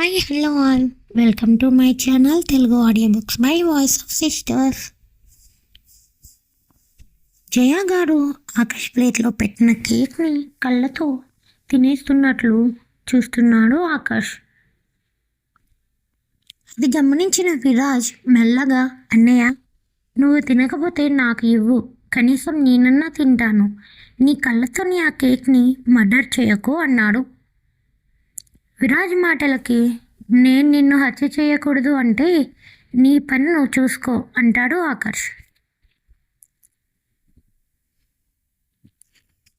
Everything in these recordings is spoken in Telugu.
Hi hello all welcome to my channel Telugu audio books my voice of sisters Jaya garu Akash ప్లేట్లో పెట్టిన కేక్ని కళ్ళతో తినేస్తున్నట్లు చూస్తున్నాడు ఆకాష్. అది గమనించిన విరాజ్ మెల్లగా అన్నయ్య నువ్వు తినకపోతే నాకు ఇవ్వు. కనీసం నేనన్నా తింటాను. నీ కళ్ళతోని ఆ కేక్ని మర్డర్ చేయకు అన్నాడు. విరాజ్ మాటలకి నేను నిన్ను హత్య చేయకూడదు అంటే నీ పని నువ్వు చూసుకో అంటాడు ఆకర్ష్.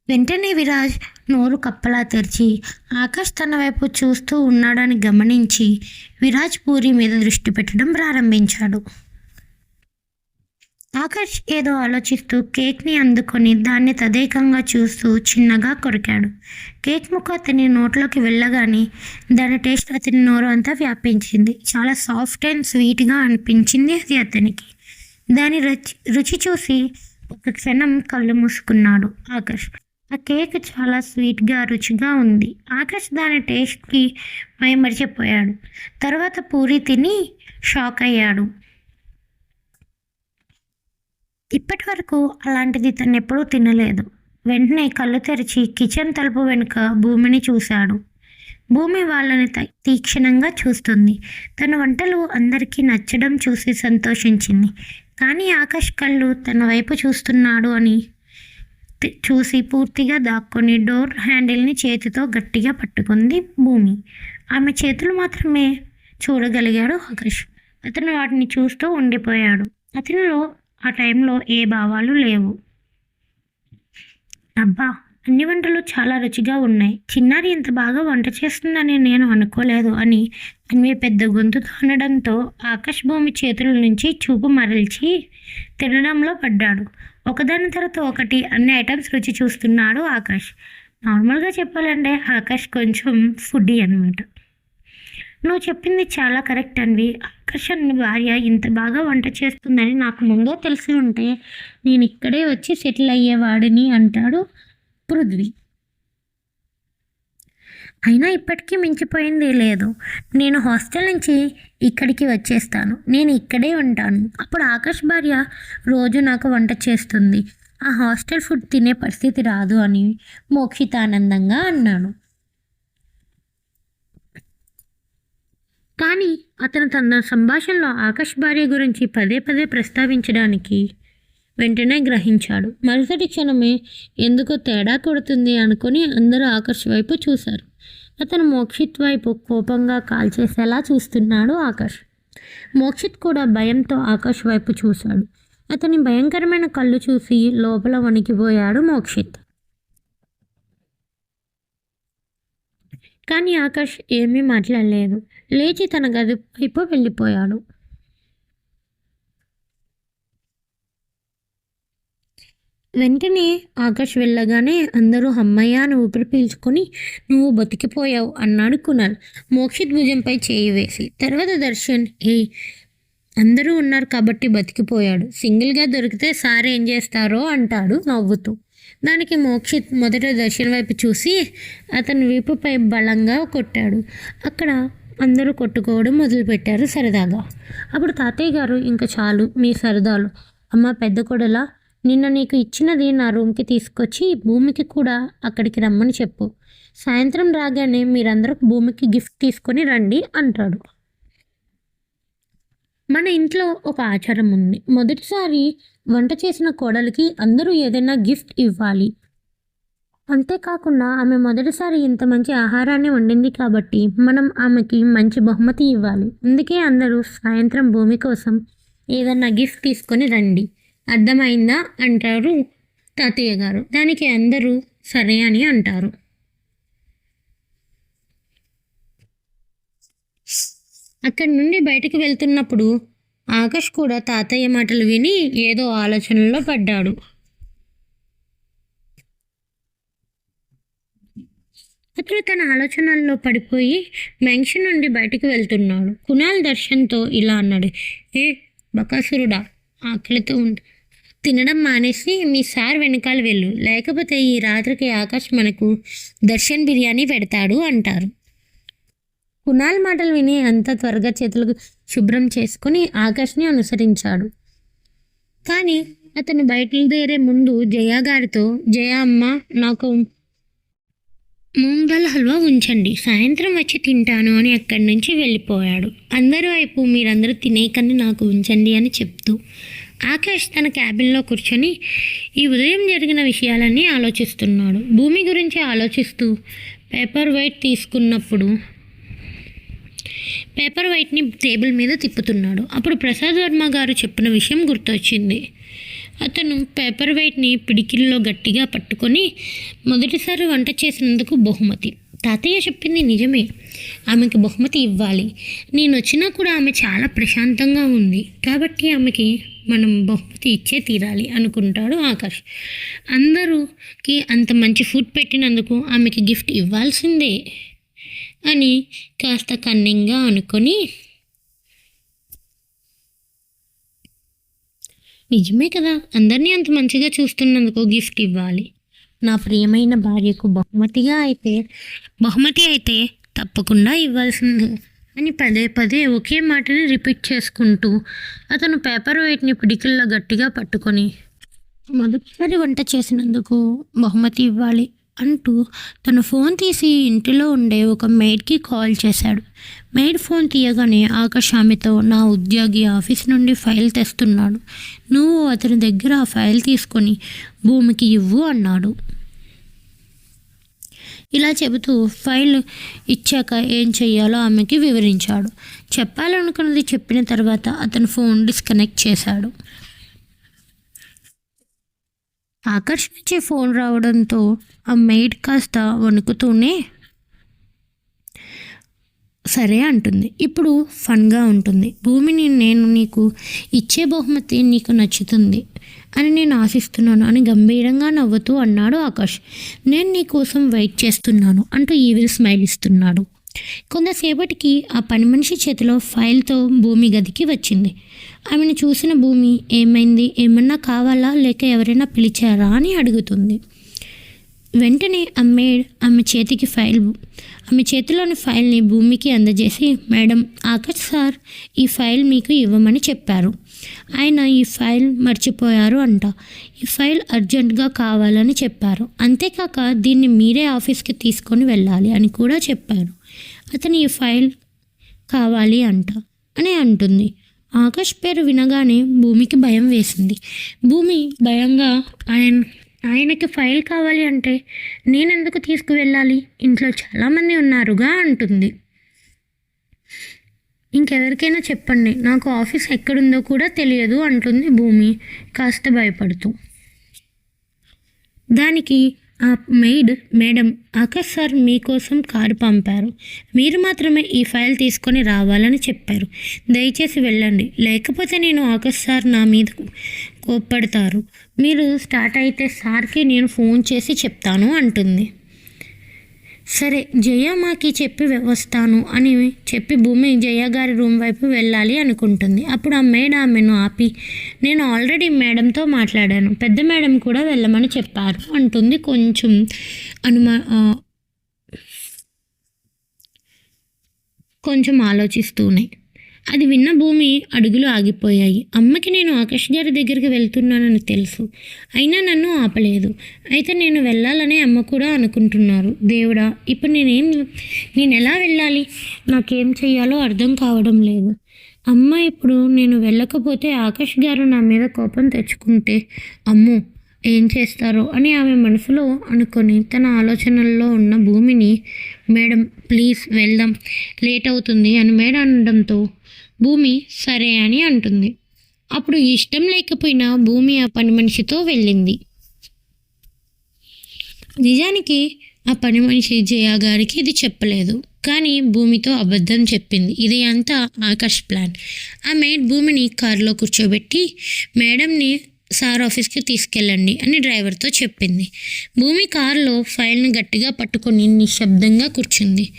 వెంటనే విరాజ్ నోరు కప్పలా తెరిచి ఆకాష్ తన వైపు చూస్తూ ఉన్నాడని గమనించి విరాజ్ పూరి మీద దృష్టి పెట్టడం ప్రారంభించాడు. ఆకాష్ ఏదో ఆలోచిస్తూ కేక్ని అందుకొని దాన్ని తదేకంగా చూస్తూ చిన్నగా కొరికాడు. కేక్ ముక్క అతని నోట్లోకి వెళ్ళగానే దాని టేస్ట్ అతని నోరు అంతా వ్యాపించింది. చాలా సాఫ్ట్ అండ్ స్వీట్గా అనిపించింది అది అతనికి. దాని రుచి రుచి చూసి ఒక క్షణం కళ్ళు మూసుకున్నాడు ఆకాష్. ఆ కేక్ చాలా స్వీట్గా రుచిగా ఉంది. ఆకాష్ దాని టేస్ట్కి మైమరిచిపోయాడు. తర్వాత పూరి తిని షాక్ అయ్యాడు. ఇప్పటి వరకు అలాంటిది తను ఎప్పుడూ తినలేదు. వెంటనే కళ్ళు తెరిచి కిచెన్ తలుపు వెనుక భూమిని చూశాడు. భూమి వాళ్ళని తీక్షణంగా చూస్తుంది. తన వంటలు అందరికీ నచ్చడం చూసి సంతోషించింది. కానీ ఆకాష్ కళ్ళు తన వైపు చూస్తున్నాడు అని చూసి పూర్తిగా దాక్కొని డోర్ హ్యాండిల్ని చేతితో గట్టిగా పట్టుకుంది భూమి. ఆమె చేతులు మాత్రమే చూడగలిగాడు ఆకాష్. అతను వాటిని చూస్తూ ఉండిపోయాడు. అతనిలో ఆ టైంలో ఏ భావాలు లేవు. అబ్బా అన్ని వంటలు చాలా రుచిగా ఉన్నాయి. చిన్నారి ఇంత బాగా వంట చేస్తుందని నేను అనుకోలేదు అని అన్వి పెద్ద గొంతుతో అనడంతో ఆకాశ్ భూమి చేతుల నుంచి చూపు మరల్చి తినడంలో పడ్డాడు. ఒకదాని తర్వాత ఒకటి అన్ని ఐటమ్స్ రుచి చూస్తున్నాడు ఆకాష్ నార్మల్గా చెప్పాలంటే ఆకాష్ కొంచెం ఫుడ్డీ అనమాట నువ్వు చెప్పింది చాలా కరెక్ట్ అన్వి ఆకర్షణ్ భార్య ఇంత బాగా వంట చేస్తుందని నాకు ముందే తెలిసి ఉంటే నేను ఇక్కడే వచ్చి సెటిల్ అయ్యేవాడిని అంటాడు పృథ్వీ. అయినా ఇప్పటికీ మించిపోయింది లేదు. నేను హాస్టల్ నుంచి ఇక్కడికి వచ్చేస్తాను. నేను ఇక్కడే ఉంటాను. అప్పుడు ఆకాష్ భార్య రోజు నాకు వంట చేస్తుంది. ఆ హాస్టల్ ఫుడ్ తినే పరిస్థితి రాదు అని మోక్షిత ఆనందంగా కానీ అతను తన సంభాషణలో ఆకాష్ భార్య గురించి పదే పదే ప్రస్తావించడానికి వెంటనే గ్రహించాడు. మరుసటి క్షణమే ఎందుకో తేడా కొడుతుంది అనుకుని అందరూ ఆకర్ష్ వైపు చూశారు. అతను మోక్షిత్ వైపు కోపంగా కాల్చేసేలా చూస్తున్నాడు ఆకాష్. మోక్షిత్ కూడా భయంతో ఆకాష్ వైపు చూశాడు. అతని భయంకరమైన కళ్ళు చూసి లోపల వణికిపోయాడు మోక్షిత్. కానీ ఆకాష్ ఏమీ మాట్లాడలేదు. లేచి తన గది వైపు వెళ్ళిపోయాడు. వెంటనే ఆకాష్ వెళ్ళగానే అందరూ అమ్మయ్య అని ఊపిరి పీల్చుకొని నువ్వు బతికిపోయావు అన్నాడు కునాల్. మోక్షిత్ భుజంపై చేయి వేసి. తర్వాత దర్శన్ ఏ అందరూ ఉన్నారు కాబట్టి బతికిపోయాడు. సింగిల్గా దొరికితే సార్ ఏం చేస్తారో అంటాడు నవ్వుతూ. దానికి మోక్షిత్ మొదట దర్శన వైపు చూసి అతని వీపుపై బలంగా కొట్టాడు. అక్కడ అందరూ కొట్టుకోవడం మొదలుపెట్టారు సరదాగా. అప్పుడు తాతయ్య గారు ఇంకా చాలు మీ సరదాలు. అమ్మ పెద్ద కొడలా నిన్న నీకు ఇచ్చినది నా రూమ్కి తీసుకొచ్చి భూమికి కూడా అక్కడికి రమ్మని చెప్పు. సాయంత్రం రాగానే మీరందరూ భూమికి గిఫ్ట్ తీసుకొని రండి అంటాడు. మన ఇంట్లో ఒక ఆచారం ఉంది. మొదటిసారి వంట చేసిన కోడలికి అందరూ ఏదైనా గిఫ్ట్ ఇవ్వాలి. అంతేకాకుండా ఆమె మొదటిసారి ఇంత మంచి ఆహారాన్ని వండింది కాబట్టి మనం ఆమెకి మంచి బహుమతి ఇవ్వాలి. అందుకే అందరూ సాయంత్రం భూమి కోసం ఏదన్నా గిఫ్ట్ తీసుకొని రండి. అర్థమైందా? అంటారు తాతయ్య గారు. దానికి అందరూ సరే అని అంటారు. అక్కడి నుండి బయటకు వెళ్తున్నప్పుడు ఆకాష్ కూడా తాతయ్య మాటలు విని ఏదో ఆలోచనలో పడ్డాడు. అతను తన ఆలోచనల్లో పడిపోయి మెన్షన్ నుండి బయటకు వెళ్తున్నాడు. కునాల్ దర్శన్తో ఇలా అన్నాడు ఏ బకాసురుడా ఆకలితో ఉంది తినడం మానేసి మీ సార్ వెనకాల వెళ్ళు. లేకపోతే ఈ రాత్రికి ఆకాష్ మనకు దర్శన్ బిర్యానీ పెడతాడు అంటారు. కునాల్ మాటలు విని అంత త్వరగా చేతులు శుభ్రం చేసుకుని ఆకాష్ని అనుసరించాడు. కానీ అతను బయటదేరే ముందు జయ గారితో జయ అమ్మ నాకు మూంగల్ హల్వా ఉంచండి సాయంత్రం వచ్చి తింటాను అని అక్కడి నుంచి వెళ్ళిపోయాడు. అందరి వైపు మీరందరూ తినేకని నాకు ఉంచండి అని చెప్తూ ఆకాష్ తన క్యాబిన్లో కూర్చొని ఈ ఉదయం జరిగిన విషయాలన్నీ ఆలోచిస్తున్నాడు. భూమి గురించి ఆలోచిస్తూ పేపర్ వెయిట్ తీసుకున్నప్పుడు పేపర్ వైట్ని టేబుల్ మీద తిప్పుతున్నాడు. అప్పుడు ప్రసాద్ వర్మ గారు చెప్పిన విషయం గుర్తొచ్చింది. అతను పేపర్ వెయిట్ని పిడికిల్లో గట్టిగా పట్టుకొని మొదటిసారి వంట చేసినందుకు బహుమతి. తాతయ్య చెప్పింది నిజమే. ఆమెకి బహుమతి ఇవ్వాలి. నేను వచ్చినా కూడా ఆమె చాలా ప్రశాంతంగా ఉంది. కాబట్టి ఆమెకి మనం బహుమతి ఇచ్చే తీరాలి అనుకుంటాడు ఆకాష్. అందరూకి అంత మంచి ఫుడ్ పెట్టినందుకు ఆమెకి గిఫ్ట్ ఇవ్వాల్సిందే. అని కాస్త కన్నింగా అనుకొని నిజమే కదా అందరినీ అంత మంచిగా చూస్తున్నందుకు గిఫ్ట్ ఇవ్వాలి. నా ప్రియమైన భార్యకు బహుమతిగా అయితే బహుమతి అయితే తప్పకుండా ఇవ్వాల్సిందే. అని పదే పదే ఒకే మాటని రిపీట్ చేసుకుంటూ అతను పేపర్ వెయిట్ని పిడికిల్లో గట్టిగా పట్టుకొని మొదటిసారి వంట చేసినందుకు బహుమతి ఇవ్వాలి. అంటూ తన ఫోన్ తీసి ఇంటిలో ఉండే ఒక మెయిడ్కి కాల్ చేశాడు. మెయిడ్ ఫోన్ తీయగానే ఆకాష్ ఆమెతో నా ఉద్యోగి ఆఫీస్ నుండి ఫైల్ తెస్తున్నాడు. నువ్వు అతని దగ్గర ఆ ఫైల్ తీసుకొని భూమికి ఇవ్వు అన్నాడు. ఇలా చెబుతూ ఫైల్ ఇచ్చాక ఏం చేయాలో ఆమెకి వివరించాడు. చెప్పాలనుకున్నది చెప్పిన తర్వాత అతను ఫోన్ డిస్కనెక్ట్ చేశాడు. ఆకర్ష్ నుంచి ఫోన్ రావడంతో ఆ మెయిడ్ కాస్త వణుకుతూనే సరే అంటుంది. ఇప్పుడు ఫన్గా ఉంటుంది. భూమిని నేను నీకు ఇచ్చే బహుమతి నీకు నచ్చుతుంది అని నేను ఆశిస్తున్నాను అని గంభీరంగా నవ్వుతూ అన్నాడు ఆకాష్. నేను నీ కోసం వెయిట్ చేస్తున్నాను అంటూ ఈవిల్ స్మైల్ ఇస్తున్నాడు. కొంతసేపటికి ఆ పని మనిషి చేతిలో ఫైల్తో భూమి గదికి వచ్చింది. ఆమెను చూసిన భూమి ఏమైంది? ఏమన్నా కావాలా? లేక ఎవరైనా పిలిచారా? అని అడుగుతుంది. వెంటనే అమ్మేడ్ ఆమె చేతికి ఫైల్ ఆమె చేతిలోని ఫైల్ని భూమికి అందజేసి మేడం ఆకాష్ సార్ ఈ ఫైల్ మీకు ఇవ్వమని చెప్పారు. ఆయన ఈ ఫైల్ మర్చిపోయారు అంట. ఈ ఫైల్ అర్జెంటుగా కావాలని చెప్పారు. అంతేకాక దీన్ని మీరే ఆఫీస్కి తీసుకొని వెళ్ళాలి అని కూడా చెప్పారు. అతను ఈ ఫైల్ కావాలి అంట అని అంటుంది. ఆకాష్ పేరు వినగానే భూమికి భయం వేసింది. భూమి భయంగా ఆయన ఆయనకి ఫైల్ కావాలి అంటే నేను ఎందుకు తీసుకువెళ్ళాలి? ఇంట్లో చాలామంది ఉన్నారుగా అంటుంది. ఇంకెవరికైనా చెప్పండి నాకు ఆఫీస్ ఎక్కడుందో కూడా తెలియదు అంటుంది భూమి కాస్త భయపడుతూ. దానికి ఆ మెయిడ్ మేడం ఆకాష్ సార్ మీకోసం కారు పంపారు. మీరు మాత్రమే ఈ ఫైల్ తీసుకొని రావాలని చెప్పారు. దయచేసి వెళ్ళండి. లేకపోతే నేను ఆకాష్ సార్ నా మీద కోప్పడతారు. మీరు స్టార్ట్ అయితే సార్కి నేను ఫోన్ చేసి చెప్తాను అంటుంది. సరే జయ మాకి చెప్పి వస్తాను అని చెప్పి భూమి జయ గారి రూమ్ వైపు వెళ్ళాలి అనుకుంటుంది. అప్పుడు ఆ మేడ ఆమెను ఆపి నేను ఆల్రెడీ మేడంతో మాట్లాడాను. పెద్ద మేడం కూడా వెళ్ళమని చెప్పారు అంటుంది కొంచెం అనుమా కొంచెం ఆలోచిస్తూనే. అది విన్న భూమి అడుగులు ఆగిపోయాయి. అమ్మకి నేను ఆకాష్ గారి దగ్గరికి వెళ్తున్నానని తెలుసు. అయినా నన్ను ఆపలేదు. అయితే నేను వెళ్ళాలని అమ్మ కూడా అనుకుంటున్నారు. దేవుడా ఇప్పుడు నేనేం నేను ఎలా వెళ్ళాలి? నాకేం చేయాలో అర్థం కావడం లేదు. అమ్మ ఇప్పుడు నేను వెళ్ళకపోతే ఆకాష్ గారు నా మీద కోపం తెచ్చుకుంటే అమ్మో ఏం చేస్తారో అని ఆమె మనసులో అనుకొని తన ఆలోచనల్లో ఉన్న భూమిని మేడం ప్లీజ్ వెళ్దాం లేట్ అవుతుంది అని మేడం అనడంతో భూమి సరే అని అంటుంది. అప్పుడు ఇష్టం లేకపోయినా భూమి ఆ పని మనిషితో వెళ్ళింది. నిజానికి ఆ పని మనిషి జయా గారికి ఇది చెప్పలేదు. కానీ భూమితో అబద్ధం చెప్పింది. ఇది అంతా ఆకాష్ ప్లాన్. ఆమె భూమిని కారులో కూర్చోబెట్టి మేడంని సార్ ఆఫీస్కి తీసుకెళ్ళండి అని డ్రైవర్తో చెప్పింది. భూమి కారులో ఫైల్ని గట్టిగా పట్టుకొని నిశ్శబ్దంగా కూర్చుంది.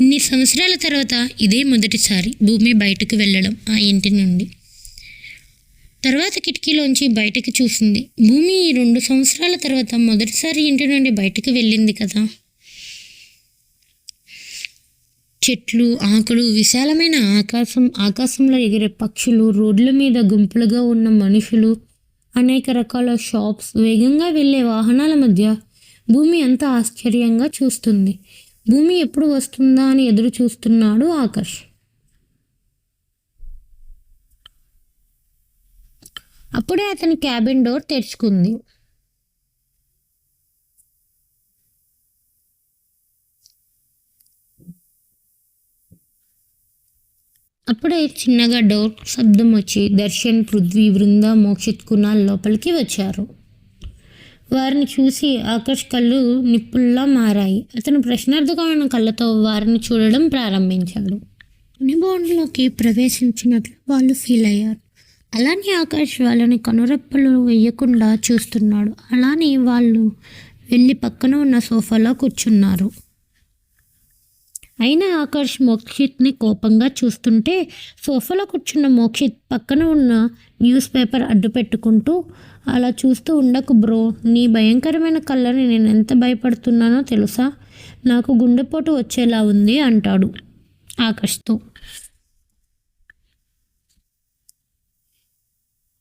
ఇన్ని సంవత్సరాల తర్వాత ఇదే మొదటిసారి భూమి బయటకు వెళ్ళడం ఆ ఇంటి నుండి. తర్వాత కిటికీలోంచి బయటకు చూసింది. భూమి ఈ రెండు సంవత్సరాల తర్వాత మొదటిసారి ఇంటి నుండి బయటకు వెళ్ళింది కదా? చెట్లు ఆకులు విశాలమైన ఆకాశం ఆకాశంలో ఎగిరే పక్షులు రోడ్ల మీద గుంపులుగా ఉన్న మనుషులు అనేక రకాల షాప్స్ వేగంగా వెళ్ళే వాహనాల మధ్య భూమి అంత ఆశ్చర్యంగా చూస్తుంది. భూమి ఎప్పుడు వస్తుందా అని ఎదురు చూస్తున్నాడు ఆకాష్ అప్పుడే అతని క్యాబిన్ డోర్ తెరుచుకుంది. అప్పుడే చిన్నగా డోర్ శబ్దం వచ్చి దర్శన్ పృథ్వీ బృంద మోక్షిత్ కునాల్ లోపలికి వచ్చారు. వారిని చూసి ఆకర్ష్ కళ్ళు నిప్పుల్లా మారాయి. అతను ప్రశ్నార్థకమైన కళ్ళతో వారిని చూడడం ప్రారంభించాడు. అనుభవంలోకి ప్రవేశించినట్లు వాళ్ళు ఫీల్ అయ్యారు. అలానే ఆకాష్ వాళ్ళని కనురెప్పలు వేయకుండా చూస్తున్నాడు. అలానే వాళ్ళు వెళ్ళి పక్కన ఉన్న సోఫాలో కూర్చున్నారు. అయినా ఆకర్ష్ మోక్షిత్ని కోపంగా చూస్తుంటే సోఫాలో కూర్చున్న మోక్షిత్ పక్కన ఉన్న న్యూస్ పేపర్ అడ్డు పెట్టుకుంటూ అలా చూస్తూ ఉండకు బ్రో. నీ భయంకరమైన కళ్ళని నేను ఎంత భయపడుతున్నానో తెలుసా? నాకు గుండెపోటు వచ్చేలా ఉంది అంటాడు ఆకర్ష్తో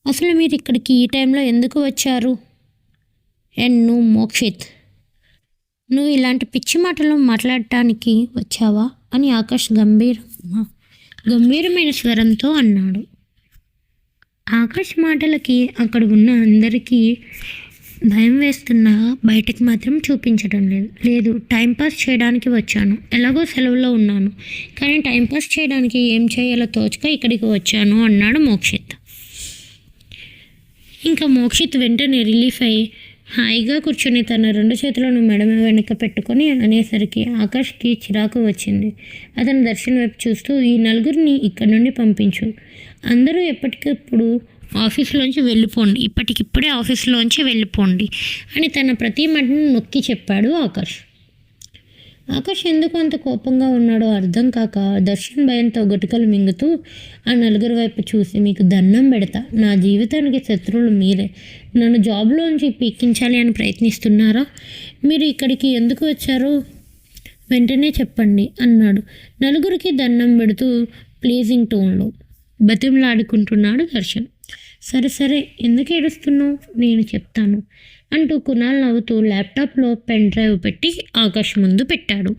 అసలు మీరు ఇక్కడికి ఈ టైంలో ఎందుకు వచ్చారు? ఎన్ను మోక్షిత్. నువ్వు ఇలాంటి పిచ్చి మాటలు మాట్లాడటానికి వచ్చావా? అని ఆకాష్ గంభీర గంభీరమైన స్వరంతో అన్నాడు. ఆకాష్ మాటలకి అక్కడ ఉన్న అందరికీ భయం వేస్తున్నా బయటకు మాత్రం చూపించడం లేదు. లేదు టైంపాస్ చేయడానికి వచ్చాను. ఎలాగో సెలవులో ఉన్నాను. కానీ టైంపాస్ చేయడానికి ఏం చేయాలో తోచక ఇక్కడికి వచ్చాను అన్నాడు మోక్షిత్. ఇంకా మోక్షిత్ వెంటనే రిలీఫ్ అయ్యి హాయిగా కూర్చుని తన రెండు చేతులను మెడమ వెనుక పెట్టుకొని అనేసరికి ఆకాష్కి చిరాకు వచ్చింది. అతను దర్శన్ వైపు చూస్తూ ఈ నలుగురిని ఇక్కడి నుండి పంపించు. అందరూ ఎప్పటికప్పుడు ఆఫీస్లోంచి వెళ్ళిపోండి. ఇప్పటికిప్పుడే ఆఫీస్లోంచి వెళ్ళిపోండి అని తన ప్రతి మటను నొక్కి చెప్పాడు ఆకాష్. ఆకాష్ ఎందుకు అంత కోపంగా ఉన్నాడో అర్థం కాక దర్శన్ భయంతో గటుకలు మింగుతూ ఆ నలుగురు వైపు చూసి మీకు దండం పెడతా. నా జీవితానికి శత్రువులు మీరే. నన్ను జాబ్లోంచి పీకించాలి అని ప్రయత్నిస్తున్నారా? మీరు ఇక్కడికి ఎందుకు వచ్చారు? వెంటనే చెప్పండి అన్నాడు. నలుగురికి దండం పెడుతూ ప్లీజింగ్ టోన్లో బతిమలాడుకుంటున్నాడు దర్శన్. సరే సరే. ఎందుకు ఏడుస్తున్నావు? నేను చెప్తాను. అంటూ కునాల్ నవ్వుతూ ల్యాప్టాప్లో పెన్ డ్రైవ్ పెట్టి ఆకాష్ ముందు పెట్టాడు.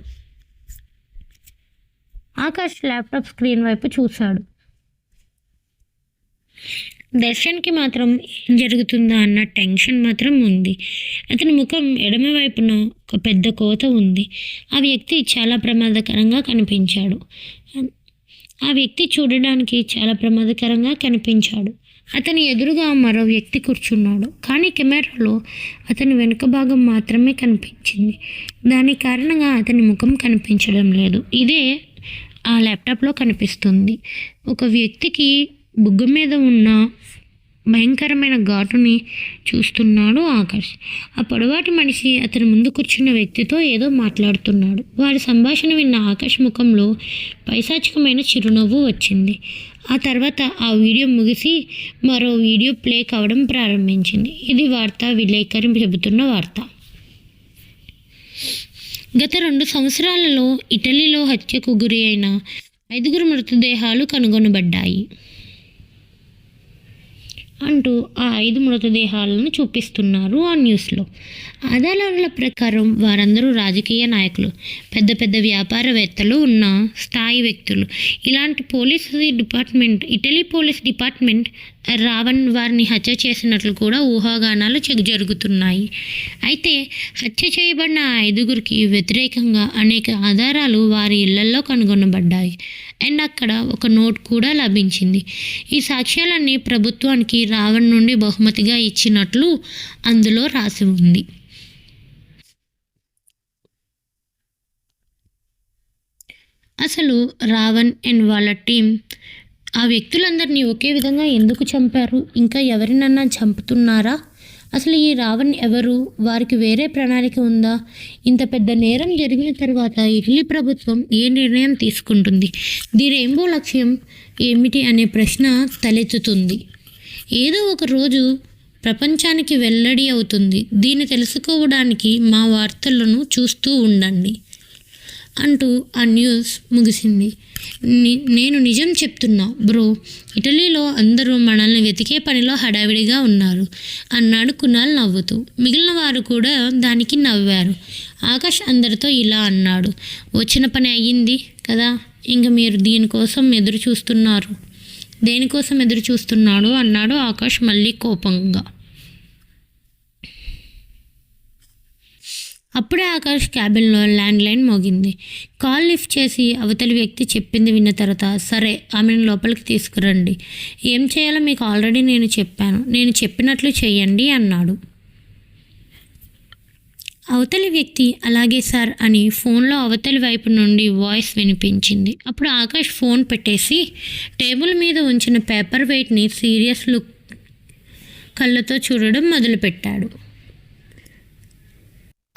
ఆకాష్ ల్యాప్టాప్ స్క్రీన్ వైపు చూశాడు. దర్శన్కి మాత్రం ఏం జరుగుతుందా అన్న టెన్షన్ మాత్రం ఉంది. అతని ముఖం ఎడమ వైపున ఒక పెద్ద కోత ఉంది. ఆ వ్యక్తి చాలా ప్రమాదకరంగా కనిపించాడు. ఆ వ్యక్తి చూడడానికి చాలా ప్రమాదకరంగా కనిపించాడు. అతని ఎదురుగా మరో వ్యక్తి కూర్చున్నాడు. కానీ కెమెరాలో అతని వెనుక భాగం మాత్రమే కనిపించింది. దాని కారణంగా అతని ముఖం కనిపించడం లేదు. ఇదే ఆ ల్యాప్టాప్లో కనిపిస్తుంది. ఒక వ్యక్తికి బుగ్గ మీద ఉన్న భయంకరమైన ఘాటుని చూస్తున్నాడు ఆకాష్. ఆ పొడవాటి మనిషి అతని ముందు కూర్చున్న వ్యక్తితో ఏదో మాట్లాడుతున్నాడు. వారి సంభాషణ విన్న ఆకాష్ ముఖంలో పైశాచికమైన చిరునవ్వు వచ్చింది. ఆ తర్వాత ఆ వీడియో ముగిసి మరో వీడియో ప్లే కావడం ప్రారంభించింది. ఇది వార్త విలేకరి చెబుతున్న వార్త. గత రెండు సంవత్సరాలలో ఇటలీలో హత్యకు గురి అయిన ఐదుగురు మృతదేహాలు కనుగొనబడ్డాయి. అంటూ ఆ ఐదు మృతదేహాలను చూపిస్తున్నారు ఆ న్యూస్లో. ఆధారాల ప్రకారం వారందరూ రాజకీయ నాయకులు పెద్ద పెద్ద వ్యాపారవేత్తలు ఉన్న స్థాయి వ్యక్తులు. ఇలాంటి police department Italy police department Ravan వారిని హత్య చేసినట్లు కూడా ఊహాగానాలు చెక్ జరుగుతున్నాయి. అయితే హత్య చేయబడిన ఐదుగురికి వ్యతిరేకంగా అనేక ఆధారాలు వారి ఇళ్ళలో కనుగొనబడ్డాయి. అండ్ అక్కడ ఒక నోట్ కూడా లభించింది. ఈ సాక్ష్యాలన్నీ ప్రభుత్వానికి రావణ్ నుండి బహుమతిగా ఇచ్చినట్లు అందులో రాసి ఉంది. అసలు రావణ్ అండ్ వాళ్ళ టీం ఆ వ్యక్తులందరినీ ఒకే విధంగా ఎందుకు చంపారు? ఇంకా ఎవరినన్నా చంపుతున్నారా? అసలు ఈ రావణ్ ఎవరు? వారికి వేరే ప్రణాళిక ఉందా? ఇంత పెద్ద నేరం జరిగిన తర్వాత ఇటలీ ప్రభుత్వం ఏ నిర్ణయం తీసుకుంటుంది? దీని ఏంబో లక్ష్యం ఏమిటి అనే ప్రశ్న తలెత్తుతుంది. ఏదో ఒక రోజు ప్రపంచానికి వెల్లడి అవుతుంది. దీన్ని తెలుసుకోవడానికి మా వార్తలను చూస్తూ ఉండండి. అంటూ ఆ న్యూస్ ముగిసింది. ని- నేను నిజం చెప్తున్నా బ్రో. ఇటలీలో అందరూ మనల్ని వెతికే పనిలో హడావిడిగా ఉన్నారు. అన్నాడు కునాల్ నవ్వుతూ. మిగిలిన వారు కూడా దానికి నవ్వారు. ఆకాష్ అందరితో ఇలా అన్నాడు. వచ్చిన పని అయ్యింది కదా ఇంక మీరు దీనికోసం ఎదురు చూస్తున్నారు దేనికోసం ఎదురు చూస్తున్నాడు అన్నాడు ఆకాష్ మళ్ళీ కోపంగా. అప్పుడే ఆకాష్ క్యాబిన్లో ల్యాండ్ లైన్ మోగింది. కాల్ లిఫ్ట్ చేసి అవతలి వ్యక్తి చెప్పింది విన్న తర్వాత సరే ఆమెను లోపలికి తీసుకురండి. ఏం చేయాలో మీకు ఆల్రెడీ నేను చెప్పాను. నేను చెప్పినట్లు చేయండి అన్నాడు. అవతలి వ్యక్తి అలాగే సార్ అని ఫోన్లో అవతలి వైపు నుండి వాయిస్ వినిపించింది. అప్పుడు ఆకాష్ ఫోన్ పెట్టేసి టేబుల్ మీద ఉంచిన పేపర్ వెయిట్ని సీరియస్ లుక్ కళ్ళతో చూడడం మొదలుపెట్టాడు.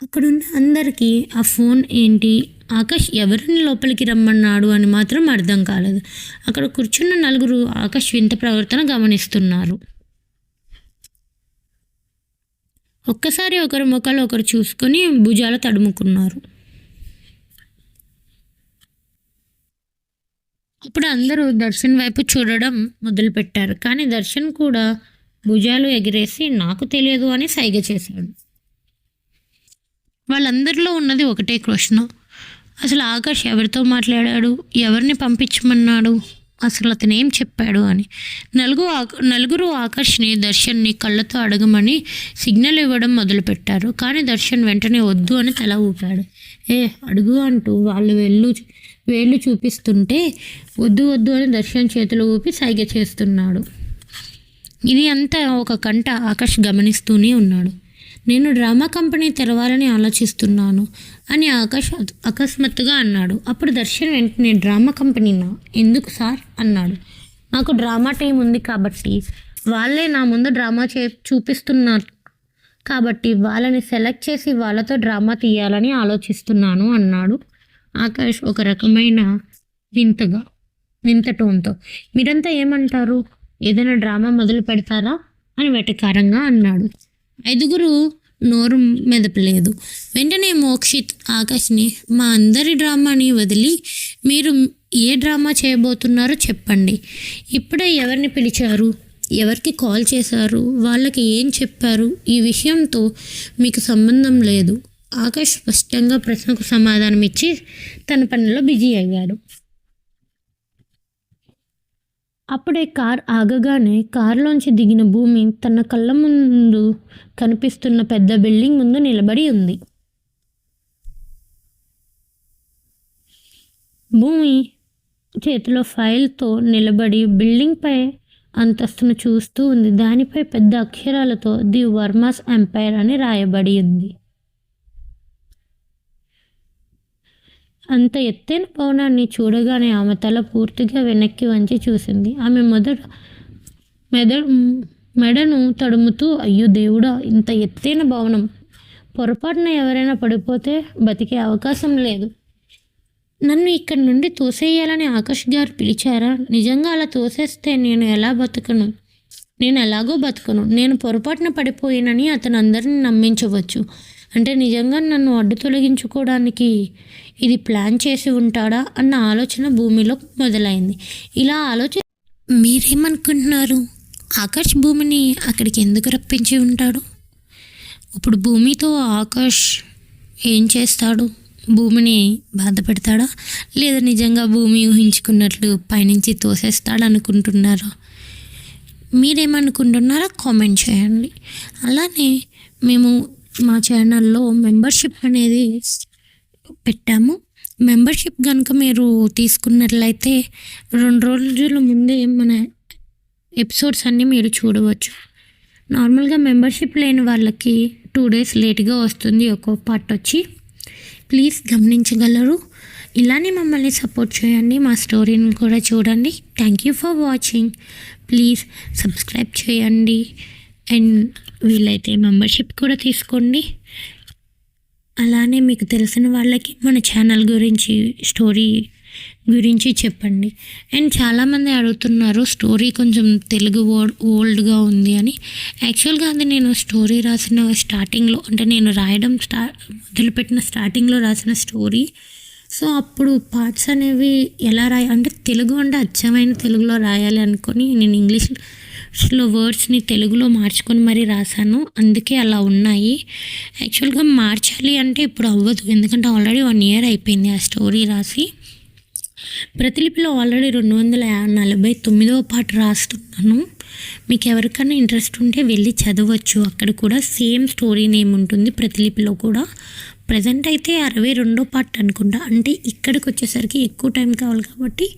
అక్కడున్న అందరికీ ఆ ఫోన్ ఏంటి? ఆకాష్ ఎవరిని లోపలికి రమ్మన్నాడు అని మాత్రం అర్థం కాలేదు. అక్కడ కూర్చున్న నలుగురు ఆకాష్ వింత ప్రవర్తన గమనిస్తున్నారు. ఒక్కసారి ఒకరి ముఖాలు ఒకరు చూసుకొని భుజాలు తడుముకున్నారు. అప్పుడు అందరూ దర్శన్ వైపు చూడడం మొదలుపెట్టారు. కానీ దర్శన్ కూడా భుజాలు ఎగిరేసి నాకు తెలియదు అని సైగ చేశాడు. వాళ్ళందరిలో ఉన్నది ఒకటే ప్రశ్న అసలు ఆకాష్ ఎవరితో మాట్లాడాడు? ఎవరిని పంపించమన్నాడు? అసలు అతను ఏం చెప్పాడు అని. నలుగురు ఆక- నలుగురు ఆకాష్ని దర్శన్ని కళ్ళతో అడగమని సిగ్నల్ ఇవ్వడం మొదలుపెట్టారు. కానీ దర్శన్ వెంటనే వద్దు అని తల ఊపాడు. ఏ అడుగు అంటూ వాళ్ళు వెళ్ళు వేళ్ళు చూపిస్తుంటే వద్దు వద్దు అని దర్శన్ చేతులు ఊపి సైగ చేస్తున్నాడు. ఇది అంతా ఒక కంట ఆకాష్ గమనిస్తూనే ఉన్నాడు. నేను డ్రామా కంపెనీ తెరవాలని ఆలోచిస్తున్నాను అని ఆకాష్ అకస్మాత్తుగా అన్నాడు. అప్పుడు దర్శన్ వెంటనే డ్రామా కంపెనీనా? ఎందుకు సార్? అన్నాడు. నాకు డ్రామా టైం ఉంది కాబట్టి వాళ్ళే నా ముందు డ్రామా చే చూపిస్తున్నారు కాబట్టి వాళ్ళని సెలెక్ట్ చేసి వాళ్ళతో డ్రామా తీయాలని ఆలోచిస్తున్నాను అన్నాడు ఆకాష్ ఒక రకమైన వింతగా వింత టోన్తో. మీరంతా ఏమంటారు? ఏదైనా డ్రామా మొదలు పెడతారా? అని వెటకారంగా అన్నాడు. ఐదుగురు నోరు మెదపలేదు వెంటనే మోక్షిత్ ఆకాష్ని మా అందరి డ్రామాని వదిలి మీరు ఏ డ్రామా చేయబోతున్నారో చెప్పండి. ఇప్పుడే ఎవరిని పిలిచారు? ఎవరికి కాల్ చేశారు? వాళ్ళకి ఏం చెప్పారు? ఈ విషయంతో మీకు సంబంధం లేదు. ఆకాష్ స్పష్టంగా ప్రశ్నకు సమాధానం ఇచ్చి తన పనిలో బిజీ అయ్యాడు. అప్పుడే కార్ ఆగగానే కారులోంచి దిగిన భూమి తన కళ్ళ ముందు కనిపిస్తున్న పెద్ద బిల్డింగ్ ముందు నిలబడి ఉంది. భూమి చేతిలో ఫైల్తో నిలబడి బిల్డింగ్పై అంతస్తును చూస్తూ ఉంది. దానిపై పెద్ద అక్షరాలతో ది వర్మాస్ ఎంపైర్ అని రాయబడి ఉంది. అంత ఎత్తైన భవనాన్ని చూడగానే ఆమె తల పూర్తిగా వెనక్కి వంచి చూసింది. ఆమె మొదట మెద మెడను తడుముతూ అయ్యో దేవుడా ఇంత ఎత్తైన భవనం. పొరపాటున ఎవరైనా పడిపోతే బతికే అవకాశం లేదు. నన్ను ఇక్కడి నుండి తోసేయాలని ఆకాష్ గారు పిలిచారా? నిజంగా అలా తోసేస్తే నేను ఎలా బతకను? నేను ఎలాగో బతకను. నేను పొరపాటున పడిపోయినని అతను అందరిని నమ్మించవచ్చు. అంటే నిజంగా నన్ను అడ్డు తొలగించుకోవడానికి ఇది ప్లాన్ చేసి ఉంటాడా అన్న ఆలోచన భూమిలో మొదలైంది. ఇలా ఆలోచన మీరేమనుకుంటున్నారు? ఆకాష్ భూమిని అక్కడికి ఎందుకు రప్పించి ఉంటాడు? ఇప్పుడు భూమితో ఆకాష్ ఏం చేస్తాడు? భూమిని బాధ పెడతాడా లేదా నిజంగా భూమి ఊహించుకున్నట్లు పైనుంచి తోసేస్తాడు అనుకుంటున్నారా మీరేమనుకుంటున్నారో కామెంట్ చేయండి. అలానే మేము మా ఛానల్లో మెంబర్షిప్ అనేది పెట్టాము. మెంబర్షిప్ కనుక మీరు తీసుకున్నట్లయితే రెండు రోజుల ముందే మన ఎపిసోడ్స్ అన్నీ మీరు చూడవచ్చు. నార్మల్గా మెంబర్షిప్ లేని వాళ్ళకి టూ డేస్ లేట్గా వస్తుంది ఒక్కో పార్ట్ వచ్చి. ప్లీజ్ గమనించగలరు. ఇలానే మమ్మల్ని సపోర్ట్ చేయండి. మా స్టోరీని కూడా చూడండి. Thank you for watching please subscribe చేయండి. అండ్ వీలైతే మెంబర్షిప్ కూడా తీసుకోండి. అలానే మీకు తెలిసిన వాళ్ళకి మన ఛానల్ గురించి స్టోరీ గురించి చెప్పండి. అండ్ చాలామంది అడుగుతున్నారు స్టోరీ కొంచెం తెలుగు ఓ ఓల్డ్గా ఉంది అని. యాక్చువల్గా అది నేను స్టోరీ రాసిన స్టార్టింగ్లో అంటే నేను రాయడం స్టా మొదలుపెట్టిన స్టార్టింగ్లో రాసిన స్టోరీ. సో అప్పుడు పార్ట్స్ అనేవి ఎలా రాయ అంటే తెలుగు అంటే అచ్చమైన తెలుగులో రాయాలి అనుకొని నేను అసలు వర్డ్స్ని తెలుగులో మార్చుకొని మరీ రాశాను. అందుకే అలా ఉన్నాయి. యాక్చువల్గా మార్చాలి అంటే ఇప్పుడు అవ్వదు. ఎందుకంటే ఆల్రెడీ వన్ ఇయర్ అయిపోయింది ఆ స్టోరీ రాసి. ప్రతిలిపిలో ఆల్రెడీ రెండు వందల నలభై తొమ్మిదవ పాట రాస్తున్నాను. మీకు ఎవరికైనా ఇంట్రెస్ట్ ఉంటే వెళ్ళి చదవచ్చు. అక్కడ కూడా సేమ్ స్టోరీ నేమ్ ఉంటుంది ప్రతిలిపిలో కూడా. ప్రజెంట్ అయితే అరవై రెండో పార్ట్ అనుకుంటా. అంటే ఇక్కడికి వచ్చేసరికి ఎక్కువ టైం కావాలి కాబట్టి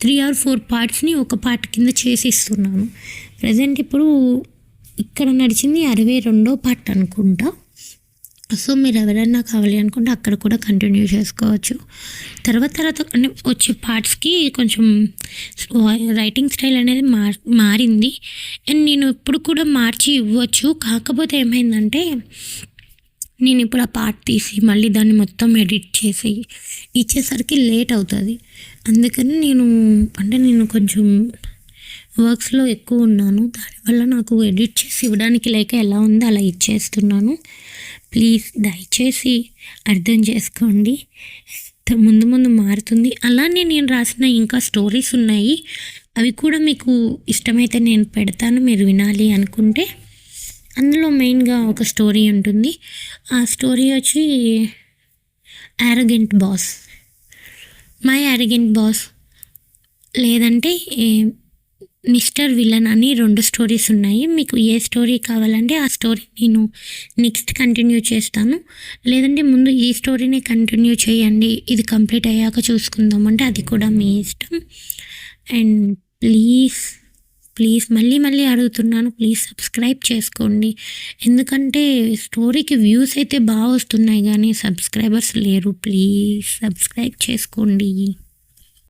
త్రీ ఆర్ ఫోర్ పార్ట్స్ని ఒక పార్ట్ కింద చేసి ఇస్తున్నాను ప్రజెంట్ ఇప్పుడు ఇక్కడ నడిచింది అరవై రెండో పార్ట్ అనుకుంటా. సో మీరు ఎవరైనా కావాలి అనుకుంటే అక్కడ కూడా కంటిన్యూ చేసుకోవచ్చు. తర్వాత తర్వాత వచ్చే పార్ట్స్కి కొంచెం రైటింగ్ స్టైల్ అనేది మార్ మారింది. అండ్ నేను ఇప్పుడు కూడా మార్చి ఇవ్వచ్చు. కాకపోతే ఏమైందంటే నేను ఇప్పుడు ఆ పార్ట్ తీసి మళ్ళీ దాన్ని మొత్తం ఎడిట్ చేసి ఇచ్చేసరికి లేట్ అవుతుంది. అందుకని నేను అంటే నేను కొంచెం వర్క్స్లో ఎక్కువ ఉన్నాను. దానివల్ల నాకు ఎడిట్ చేసి ఇవ్వడానికి లేక ఎలా ఉందో అలా ఇచ్చేస్తున్నాను. ప్లీజ్ దయచేసి అర్థం చేసుకోండి. ముందు ముందు మారుతుంది. అలానే నేను రాసిన ఇంకా స్టోరీస్ ఉన్నాయి. అవి కూడా మీకు ఇష్టమైతే నేను పెడతాను. మీరు వినాలి అనుకుంటే. అందులో మెయిన్గా ఒక స్టోరీ ఉంటుంది. ఆ స్టోరీ వచ్చి arrogant boss. My arrogant boss లేదంటే మిస్టర్ విలన్ అని రెండు స్టోరీస్ ఉన్నాయి. మీకు ఏ స్టోరీ కావాలంటే ఆ స్టోరీ నేను నెక్స్ట్ కంటిన్యూ చేస్తాను. లేదంటే ముందు ఈ స్టోరీని కంటిన్యూ చేయండి. ఇది కంప్లీట్ అయ్యాక చూసుకుందాం అంటే అది కూడా మీ ఇష్టం. అండ్ ప్లీజ్ ప్లీజ్ మళ్ళీ మళ్ళీ అడుగుతున్నాను. ప్లీజ్ సబ్స్క్రైబ్ చేసుకోండి. ఎందుకంటే స్టోరీకి వ్యూస్ అయితే బాగా వస్తున్నాయి కానీ సబ్స్క్రైబర్స్ లేరు. ప్లీజ్ సబ్స్క్రైబ్ చేసుకోండి.